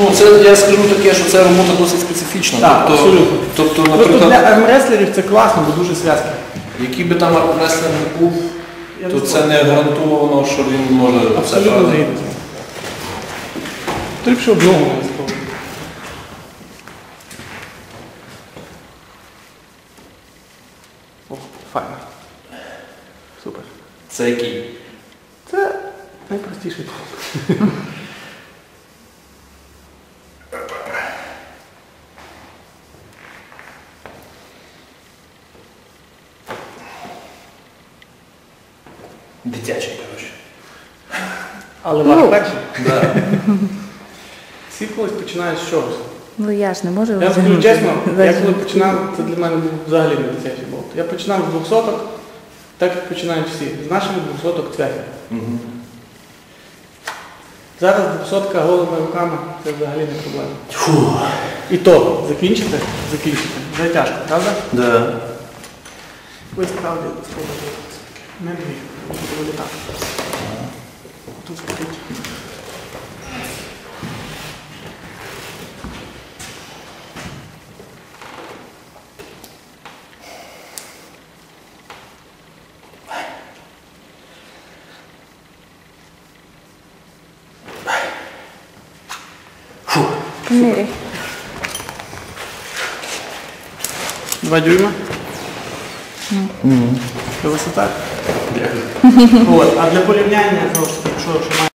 Ну, це я скажу таке, що це робота досить специфічна. Так, тобто, абсолютно. тобто, Просто для наприклад, армреслерів це класно, бо дуже зв'язки. який би там армреслер не був, Я то не це не гарантовано, що він може це Абсолютно правда. згідний. Ти б ще одного обов'язково. О, файно. Супер. Це який? Це найпростіший. Дитячий, коротше. Але ваш Ну. перший. Да. Всі колись починають з чогось. Ну я ж не можу Я скажу чесно, я коли починав, це для мене був взагалі не дитячий болт. Я починав з двохсоток, так як починають всі, з нашими двохсоток цвяхів. Мгм. Зараз двохсотка голими руками це взагалі не проблема. Фу. І то закінчите? Закінчите. Вже тяжко, правда? Да. Ви справді спробуйте. Не дві. Тут стоїть. Поміряй. Два дюйма. Mm. Це висота. Дякую. От. А для порівняння, знову ж таки, якщо що